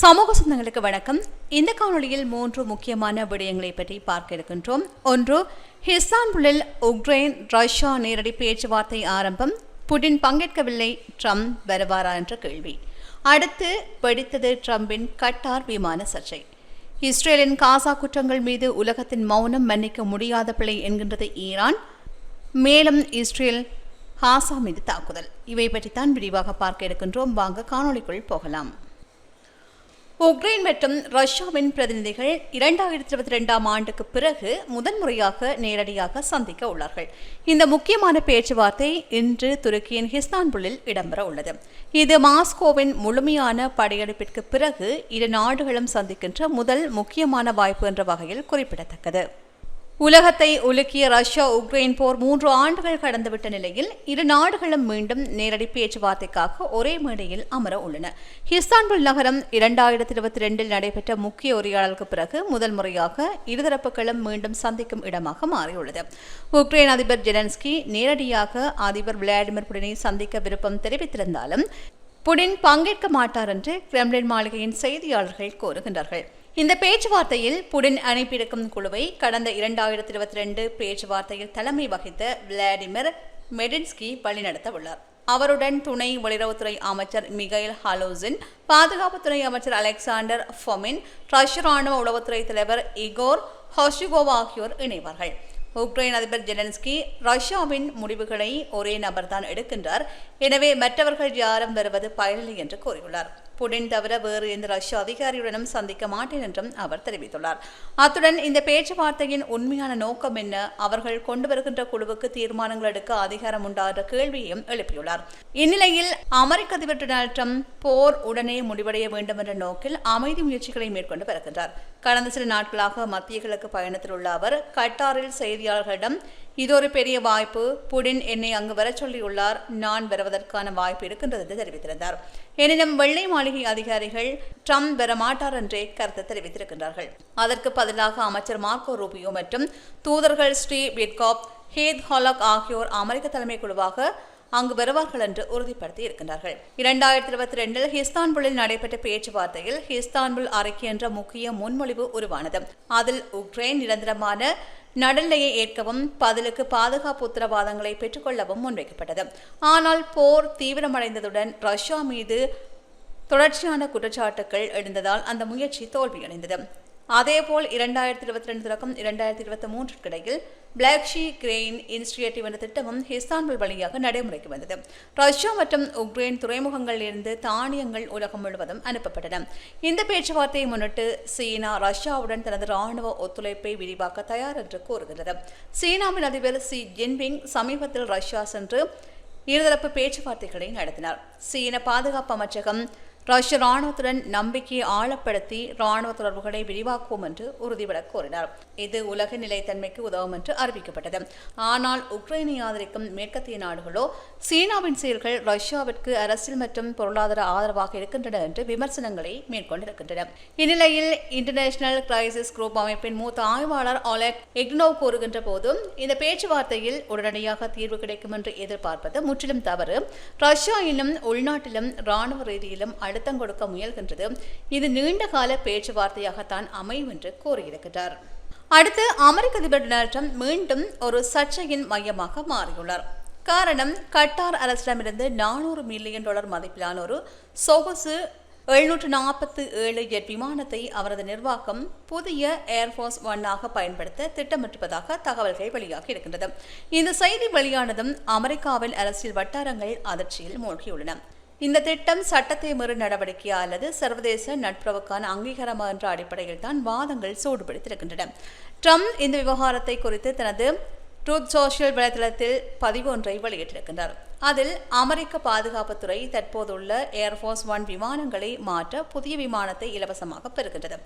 சமூக சொந்தங்களுக்கு வணக்கம். இந்த காணொளியில் மூன்று முக்கியமான விடயங்களை பற்றி பார்க்க இருக்கின்றோம். ஒன்று ஹிஸ்தான்புல்லில் உக்ரைன் ரஷ்யா நேரடி பேச்சுவார்த்தை ஆரம்பம். புடின் பங்கேற்கவில்லை ட்ரம்ப் வருவாரா என்ற கேள்வி. அடுத்து வெடித்தது ட்ரம்பின் கட்டார் விமான சர்ச்சை. இஸ்ரேலின் காசா குற்றங்கள் மீது உலகத்தின் மௌனம் மன்னிக்க முடியாத பிழை என்கின்றது ஈரான். மேலும் இஸ்ரேல் ஹாசா மீது தாக்குதல். இவை பற்றித்தான் விரிவாக பார்க்க இருக்கின்றோம். வாங்க காணொளிக்குள் போகலாம். உக்ரைன் மற்றும் ரஷ்யாவின் பிரதிநிதிகள் இரண்டாயிரத்தி இருபத்தி ரெண்டாம் ஆண்டுக்கு பிறகு முதன்முறையாக நேரடியாக சந்திக்க உள்ளார்கள். இந்த முக்கியமான பேச்சுவார்த்தை இன்று துருக்கியின் ஹிஸ்தான்புல்லில் இடம்பெற உள்ளது. இது மாஸ்கோவின் முழுமையான படையெடுப்பிற்கு பிறகு இரு நாடுகளும் சந்திக்கின்ற முதல் முக்கியமான வாய்ப்பு என்ற வகையில் குறிப்பிடத்தக்கது. உலகத்தை உலுக்கிய ரஷ்யா உக்ரைன் போர் மூன்று ஆண்டுகள் கடந்துவிட்ட நிலையில் இரு நாடுகளும் மீண்டும் நேரடி பேச்சுவார்த்தைக்காக ஒரே மேடையில் அமர உள்ளன. ஹிஸ்தான்புல் நகரம் இரண்டாயிரத்தி இருபத்தி ரெண்டில் நடைபெற்ற முக்கிய உரையாடலுக்கு பிறகு முதல் முறையாக இருதரப்புகளும் மீண்டும் சந்திக்கும் இடமாக மாறியுள்ளது. உக்ரைன் அதிபர் ஜெலன்ஸ்கி நேரடியாக அதிபர் விளாடிமிர் புடினை சந்திக்க விருப்பம் தெரிவித்திருந்தாலும் புடின் பங்கேற்க மாட்டார் என்று கிரெம்லின் மாளிகையின் செய்தியாளர்கள் கோருகின்றார்கள் இந்த பேச்சுவார்த்தையில் புடின் அனுப்பியிருக்கும் குழுவை கடந்த இரண்டாயிரத்தி இருபத்தி ரெண்டு பேச்சுவார்த்தையில் தலைமை வகித்த விளாடிமிர் மெடின்ஸ்கி வழிநடத்த உள்ளார் அவருடன் துணை வெளியுறவுத்துறை அமைச்சர் மிகைல் ஹாலோசின் பாதுகாப்புத்துறை அமைச்சர் அலெக்சாண்டர் ஃபொமின் ரஷ்ய ராணுவ உளவுத்துறை தலைவர் இகோர் ஹொஷிகோவா ஆகியோர் இணைவார்கள். உக்ரைன் அதிபர் ஜெலன்ஸ்கி ரஷ்யாவின் முடிவுகளை ஒரே நபர்தான் எடுக்கின்றார். எனவே மற்றவர்கள் யாரும் வருவது பயனில்லை என்று கூறியுள்ளார். புடின் தவிர வேறு எந்த ரஷ்ய அதிகாரியுடனும் சந்திக்க மாட்டேன் என்றும் அவர் தெரிவித்துள்ளார். அத்துடன் இந்த பேச்சுவார்த்தையின் உண்மையான நோக்கம் என்ன? அவர்கள் கொண்டு வருகின்ற குழுவுக்கு தீர்மானங்கள் எடுக்க அதிகாரம் உண்டா என்ற கேள்வியையும் எழுப்பியுள்ளார். இந்நிலையில் அமெரிக்க அதிபர் டொனால்ட் ட்ரம்ப் போர் உடனே முடிவடைய வேண்டும் என்ற நோக்கில் அமைதி முயற்சிகளை மேற்கொண்டு வருகின்றார். கடந்த சில நாட்களாக மத்திய கிழக்கு பயணத்தில் உள்ள அவர் கட்டாரில் செய்தியாளர்களிடம் இது ஒரு பெரிய வாய்ப்பு. புடின் என்னை அங்கு வர சொல்லியுள்ளார். நான் வருவதற்கான வாய்ப்பு இருக்கின்றது என்று தெரிவித்திருந்தார். எனினும் வெள்ளை மாளிகை அதிகாரிகள் ட்ரம்ப் பெற மாட்டார் என்றே கருத்து தெரிவித்திருக்கின்றார்கள். அதற்கு பதிலாக அமைச்சர் மார்க்கோ ரூபியோ மற்றும் தூதர்கள் ஸ்ரீ விட்காப் ஹேத் ஹாலக் ஆகியோர் அமெரிக்க தலைமை குழுவாக அங்கு வருவார்கள் என்று உறுதிப்படுத்தி இருக்கின்றார்கள். இரண்டாயிரத்தி இருபத்தி ரெண்டில் ஹிஸ்தான்புல்லில் நடைபெற்ற பேச்சுவார்த்தையில் ஹிஸ்தான்புல் அறிக்கை என்ற முக்கிய முன்மொழிவு உருவானது. அதில் உக்ரைன் நிரந்தரமான நடுநிலையை ஏற்கவும் பதிலுக்கு பாதுகாப்பு உத்தரவாதங்களை பெற்றுக்கொள்ளவும் முன்வைக்கப்பட்டது. ஆனால் போர் தீவிரமடைந்ததுடன் ரஷ்யா மீது தொடர்ச்சியான குற்றச்சாட்டுகள் எழுந்ததால் அந்த முயற்சி தோல்வியடைந்தது. அதேபோல் இரண்டாயிரத்தி இருபத்தி ரெண்டு தொடக்கம் இரண்டாயிரத்தி இருபத்தி மூன்றுக்கு இடையில் பிளாக்ஷி கிரெயின் இனிஷியேட்டிவ் என்ற திட்டமும் ஹிஸ்தான்புல் வழியாக நடைமுறைக்கு வந்தது. ரஷ்யா மற்றும் உக்ரைன் துறைமுகங்களில் இருந்து தானியங்கள் உலகம் முழுவதும் அனுப்பப்பட்டன. இந்த பேச்சுவார்த்தையை முன்னிட்டு சீனா ரஷ்யாவுடன் தனது ராணுவ ஒத்துழைப்பை விரிவாக்க தயார் என்று கூறுகிறது சீனாவின் அதிபர் சி ஜின்பிங் சமீபத்தில் ரஷ்யா சென்று இருதரப்பு பேச்சுவார்த்தைகளை நடத்தினார். சீன பாதுகாப்பு அமைச்சகம் ரஷ்ய ராணுவத்துடன் நம்பிக்கையை ஆழப்படுத்தி ராணுவ தொடர்புகளை விரிவாக்குவோம் என்று உறுதிபட கோரினார். இது உலக நிலைத்தன்மைக்கு உதவும் என்று அறிவிக்கப்பட்டது. ஆனால் உக்ரைனை ஆதரிக்கும் மேற்கத்திய நாடுகளோ சீனாவின் செயல்கள் ரஷ்யாவிற்கு அரசியல் மற்றும் பொருளாதார ஆதரவாக இருக்கின்றன என்று விமர்சனங்களை மேற்கொண்டிருக்கின்றன. இந்நிலையில் இன்டர்நேஷனல் கிரைசிஸ் குரூப் அமைப்பின் மூத்த ஆய்வாளர் ஒலெக் எக்னோவ் கூறுகின்ற போதும் இந்த பேச்சுவார்த்தையில் உடனடியாக தீர்வு கிடைக்கும் என்று எதிர்பார்ப்பது முற்றிலும் தவறு. ரஷ்யா இன்னும் உள்நாட்டிலும் ராணுவ ரீதியிலும் அழுத்தம் கொடுக்க முயல்கின்றது. இது நீண்ட கால பேச்சுவார்த்தையாகத்தான் அமையும் என்று கூறியிருக்கிறார். அடுத்து அமெரிக்க அதிபர் டொனால்ட் ட்ரம்ப் மீண்டும் ஒரு சர்ச்சையின் மையமாக மாறியுள்ளார். காரணம் கட்டார் அரசிடமிருந்து நானூறு மில்லியன் டாலர் மதிப்பிலான ஒரு சொகுசு எழுநூற்று நாற்பத்தி ஏழு ஜெட் விமானத்தை அவரது நிர்வாகம் புதிய ஏர்ஃபோர்ஸ் ஒன்னாக பயன்படுத்த திட்டமிட்டிருப்பதாக தகவல்கள் வெளியாகி இருக்கின்றது. இந்த செய்தி வெளியானதும் அமெரிக்காவில் அரசியல் வட்டாரங்கள் அதிர்ச்சியில் மூழ்கியுள்ளன. இந்த திட்டம் சட்டத்தை மறு நடவடிக்கையா அல்லது சர்வதேச நட்புறவுக்கான அங்கீகாரமா என்ற அடிப்படையில் தான் வாதங்கள் சூடுபிடித்திருக்கின்றன. ட்ரம்ப் இந்த விவகாரத்தை குறித்து தனது ட்ரூத் சோஷியல் வலைதளத்தில் பதிவு ஒன்றை வெளியிட்டிருக்கின்றார். அதில் அமெரிக்க பாதுகாப்புத்துறை தற்போதுள்ள ஏர்ஃபோர்ஸ் ஒன் விமானங்களை மாற்ற புதிய விமானத்தை இலவசமாக பெறுகின்றது.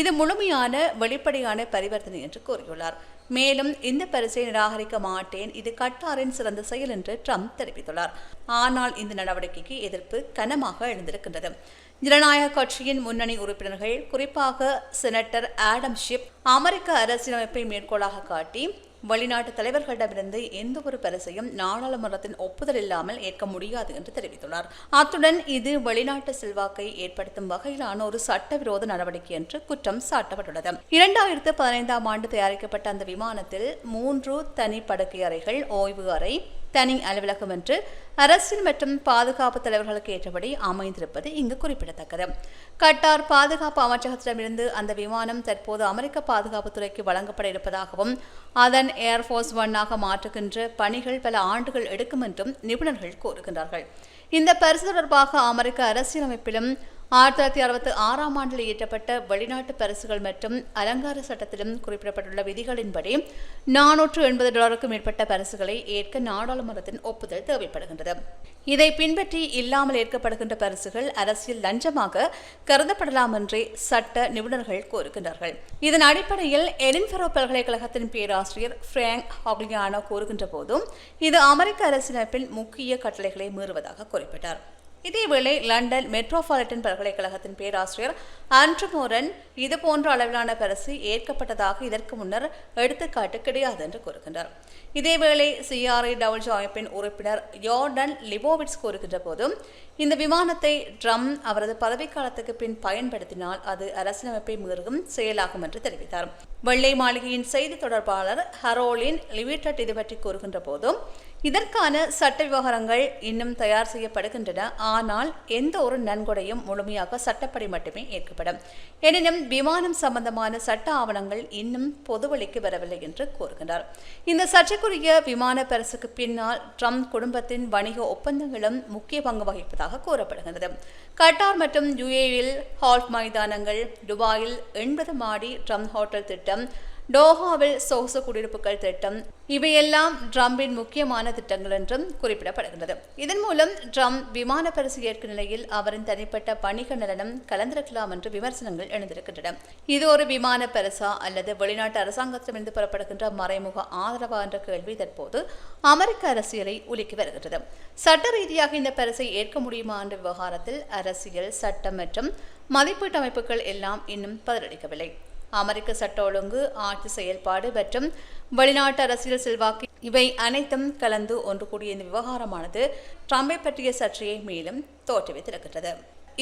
இது முழுமையான வெளிப்படையான பரிவர்த்தனை என்று கூறியுள்ளார். மேலும் இந்த பரிசை நிராகரிக்க மாட்டேன். இது கட்டாரின் சிறந்த செயல் என்று ட்ரம்ப் தெரிவித்துள்ளார். ஆனால் இந்த நடவடிக்கைக்கு எதிர்ப்பு கனமாக எழுந்திருக்கின்றது. ஜனநாயக கட்சியின் முன்னணி உறுப்பினர்கள் குறிப்பாக செனட்டர் ஆடம் ஷிப் அமெரிக்க அரசியலமைப்பை மேற்கோளாக காட்டி வெளிநாட்டு தலைவர்களிடமிருந்து எந்த ஒரு பரிசையும் நாடாளுமன்றத்தின் ஒப்புதல் இல்லாமல் ஏற்க முடியாது என்று தெரிவித்துள்ளார். அத்துடன் இது வெளிநாட்டு செல்வாக்கை ஏற்படுத்தும் வகையிலான ஒரு சட்டவிரோத நடவடிக்கை என்று குற்றம் சாட்டப்பட்டுள்ளது. இரண்டாயிரத்து பதினைந்தாம் ஆண்டு தயாரிக்கப்பட்ட அந்த விமானத்தில் மூன்று தனி படுக்கை அறைகள் ஓய்வு அறை தனி அலுவலகம் என்று அரசியல் மற்றும் பாதுகாப்பு தலைவர்களுக்கு ஏற்றபடி அமைந்திருப்பது இங்கு குறிப்பிடத்தக்கது. கட்டார் பாதுகாப்பு அமைச்சகத்திடமிருந்து அந்த விமானம் தற்போது அமெரிக்க பாதுகாப்புத்துறைக்கு வழங்கப்பட இருப்பதாகவும் அதன் ஏர்ஃபோர்ஸ் ஒன்னாக மாற்றுகின்ற பணிகள் பல ஆண்டுகள் எடுக்கும் என்றும் நிபுணர்கள் கூறுகின்றார்கள். இந்த பரிசு தொடர்பாக அமெரிக்க அரசியலமைப்பிலும் ஆயிரத்தி தொள்ளாயிரத்தி அறுபத்தி ஆறாம் ஆண்டில் இயற்றப்பட்ட வெளிநாட்டு பரிசுகள் மற்றும் அலங்கார சட்டத்திலும் குறிப்பிடப்பட்டுள்ள விதிகளின்படி நானூற்று எண்பது டாலருக்கும் மேற்பட்ட பரிசுகளை ஏற்க நாடாளுமன்றத்தின் ஒப்புதல் தேவைப்படுகின்றது. இதை பின்பற்றி இல்லாமல் ஏற்கப்படுகின்ற பரிசுகள் அரசியல் லஞ்சமாக கருதப்படலாம் என்றே சட்ட நிபுணர்கள் கூறுகின்றார்கள் இதன் அடிப்படையில் எடின்பெரோ பல்கலைக்கழகத்தின் பேராசிரியர் பிராங்க் ஹாக்லியானோ கூறுகின்ற போதும் இது அமெரிக்க அரசியலமைப்பின் முக்கிய கட்டளைகளை மீறுவதாக குறிப்பிட்டார். இதேவேளை லண்டன் மெட்ரோபாலிட்டன் பல்கலைக்கழகத்தின் பேராசிரியர் அன்று மோரன் இது போன்ற அளவிலான பரிசு ஏற்கப்பட்டதாக இதற்கு முன்னர் எடுத்துக்காட்டு கிடையாது என்று கூறுகின்றார். இதேவேளை சிஆர்ஐ டபிள்யூ அமைப்பின் உறுப்பினர் யோர்டன் லிபோவிட்ஸ் கூறுகின்ற போதும் இந்த விமானத்தை ட்ரம் அவரது பதவிக்காலத்துக்கு பின் பயன்படுத்தினால் அது அரசியலமைப்பை மீறும் செயலாகும் என்று தெரிவித்தார். வெள்ளை மாளிகையின் செய்தி தொடர்பாளர் ஹரோலின் லிமிடெட் இது பற்றி கூறுகின்ற போதும் இதற்கான சட்ட விவகாரங்கள் இன்னும் தயார் செய்யப்படுகின்றன. ஆனால் எந்த ஒரு நன்கொடையும் முழுமையாக சட்டப்படி மட்டுமே ஏற்கப்படும். எனினும் விமானம் சம்பந்தமான சட்ட ஆவணங்கள் இன்னும் பொதுவெளிக்கு வரவில்லை என்று கூறுகின்றார். இந்த சர்ச்சைக்குரிய விமான பரிசுக்கு பின்னால் ட்ரம்ப் குடும்பத்தின் வணிக ஒப்பந்தங்களும் முக்கிய பங்கு வகிப்பதாக கூறப்படுகின்றது. கட்டார் மற்றும் யுஏயில் ஹால்ஃப் மைதானங்கள் துபாயில் எண்பது மாடி ட்ரம்ப் ஹோட்டல் திட்டம் டோஹாவில் சொகுசு குடியிருப்புகள் திட்டம். இவையெல்லாம் ட்ரம்பின் முக்கியமான திட்டங்கள் என்றும் குறிப்பிடப்படுகின்றது இதன் மூலம் ட்ரம்ப் விமான பரிசு ஏற்கும் நிலையில் அவரின் தனிப்பட்ட வணிக நலனம் கலந்திருக்கலாம் என்று விமர்சனங்கள் எழுந்திருக்கின்றன. இது ஒரு விமான பரிசா அல்லது வெளிநாட்டு அரசாங்கத்திடமிருந்து பெறப்படுகின்ற மறைமுக ஆதரவா என்ற கேள்வி தற்போது அமெரிக்க அரசியலை உலுக்கி வருகின்றது. சட்ட ரீதியாக இந்த பரிசை ஏற்க முடியுமா என்ற விவகாரத்தில் அரசியல் சட்டம் மற்றும் மதிப்பீட்டு அமைப்புகள் எல்லாம் இன்னும் பதிலளிக்கவில்லை. அமெரிக்க சட்ட ஒழுங்கு ஆட்சி செயல்பாடு மற்றும் வெளிநாட்டு அரசியல் செல்வாக்கு இவை அனைத்தும் கலந்து ஒன்று கூடிய இந்த விவகாரமானது ட்ரம்பை பற்றிய சர்ச்சையை மேலும் தோற்றுவித்திருக்கின்றது.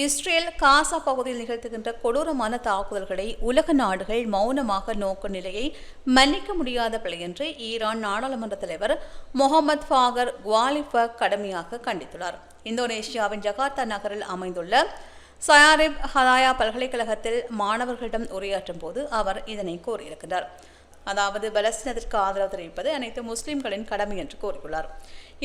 இஸ்ரேல் காசா பகுதியில் நிகழ்த்துகின்ற கொடூரமான தாக்குதல்களை உலக நாடுகள் மௌனமாக நோக்கும் நிலையை மன்னிக்க முடியாத பிழை என்று ஈரான் நாடாளுமன்ற தலைவர் முகமது ஃபாகர் குவாலிஃபக் கடுமையாக கண்டித்துள்ளார். இந்தோனேஷியாவின் ஜகார்த்தா நகரில் அமைந்துள்ள சயாரிப் ஹதாயா பல்கலைக்கழகத்தில் மாணவர்களிடம் உரையாற்றும் போது அவர் இதனை கூறியிருக்கிறார். அதாவது பலஸ்தீனத்திற்கு ஆதரவு தெரிவிப்பது அனைத்து முஸ்லிம்களின் கடமை என்று கூறியுள்ளார்.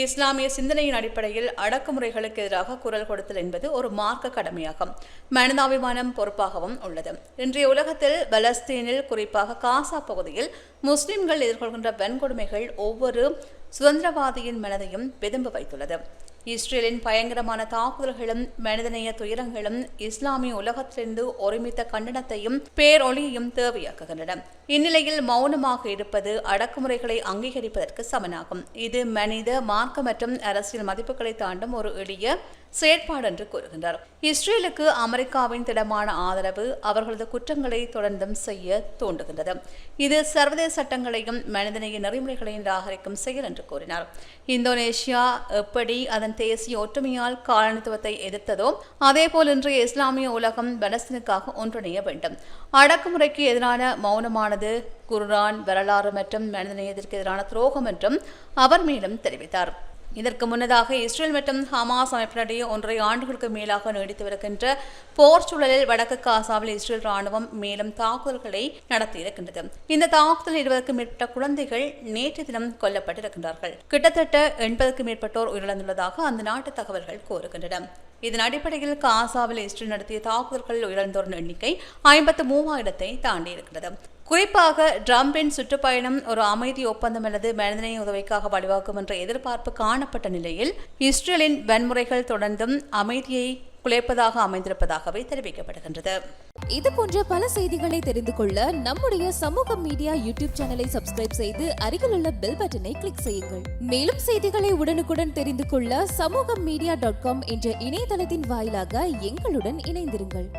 இஸ்லாமிய சிந்தனையின் அடிப்படையில் அடக்குமுறைகளுக்கு எதிராக குரல் கொடுத்தல் என்பது ஒரு மார்க்க கடமையாகும். மனிதாபிமானம் பொறுப்பாகவும் உள்ளது. இன்றைய உலகத்தில் பலஸ்தீனில் குறிப்பாக காசா பகுதியில் முஸ்லிம்கள் எதிர்கொள்கின்ற வன்கொடுமைகள் ஒவ்வொரு சுதந்திரவாதியின் மனதையும் விதும்பு வைத்துள்ளது. இஸ்ரேலின் பயங்கரமான தாக்குதல்களும் மனிதநேய துயரங்களும் இஸ்லாமிய உலகத்திலிருந்து ஒருமித்த கண்டனத்தையும் பேரொளியையும் தேவையாக்குகின்றன. இந்நிலையில் மௌனமாக இருப்பது அடக்குமுறைகளை அங்கீகரிப்பதற்கு சமனாகும். இது மனித மார்க்க மற்றும் அரசியல் மதிப்புகளை தாண்டும் ஒரு எளிய செயற்பாடு என்று கூறுகின்றார். இஸ்ரேலுக்கு அமெரிக்காவின் திடமான ஆதரவு அவர்களது குற்றங்களை தொடர்ந்தும் செய்ய தூண்டுகின்றது இது சர்வதேச சட்டங்களையும் மனிதநேய நெறிமுறைகளையும் நிராகரிக்கும் செயல் என்று கூறினார். இந்தோனேஷியா எப்படி அதன் தேசிய ஒற்றுமையால் காலனித்துவத்தை எதிர்த்ததோ அதேபோல் இன்றைய இஸ்லாமிய உலகம் பலஸ்தீனுக்காக ஒன்றிணைய வேண்டும். அடக்குமுறைக்கு எதிரான மௌனமானது குர்ஆன் வரலாறு மற்றும் மனிதநேயத்திற்கு எதிரான துரோகம் என்றும் அவர் மேலும் தெரிவித்தார். இதற்கு முன்னதாக இஸ்ரேல் மற்றும் ஹமாஸ் அமைப்பினிடையே ஒன்றரை ஆண்டுகளுக்கு மேலாக நீடித்து வருகின்ற போர் சூழலில் வடக்கு காசாவில் இஸ்ரேல் ராணுவம் மேலும் தாக்குதல்களை நடத்தியிருக்கின்றது இந்த தாக்குதல் இருபதுக்கும் மேற்பட்ட குழந்தைகள் நேற்று தினம் கொல்லப்பட்டிருக்கின்றார்கள். கிட்டத்தட்ட எண்பதுக்கும் மேற்பட்டோர் உயிரிழந்துள்ளதாக அந்த நாட்டு தகவல்கள் கூறுகின்றன. இதன் அடிப்படையில் காசாவில் இஸ்ரேல் நடத்திய தாக்குதல்களில் உயிரிழந்தோரின் எண்ணிக்கை ஐம்பத்து மூவாயிரத்தை தாண்டியிருக்கிறது. குறிப்பாக டிரம்பின் சுற்றுப்பயணம் ஒரு அமைதி ஒப்பந்தம் அல்லது மனிதநேய உதவிக்காக வழிவகுக்கும் என்ற எதிர்பார்ப்பு காணப்பட்ட நிலையில் இஸ்ரேலின் வன்முறைகள் தொடர்ந்தும் அமைதியை குலைப்பதாக அமைந்திருப்பதாகவே தெரிவிக்கப்படுகின்றது. இது போன்ற பல செய்திகளை தெரிந்து கொள்ள நம்முடைய சமூக மீடியா யூடியூப் சேனலை சப்ஸ்கிரைப் செய்து அருகில் உள்ள பெல் பட்டனை கிளிக் செய்யுங்கள். மேலும் செய்திகளை உடனுக்குடன் தெரிந்து கொள்ள சமூக மீடியா டாட் காம் என்ற இணையதளத்தின் வாயிலாக எங்களுடன் இணைந்திருங்கள்.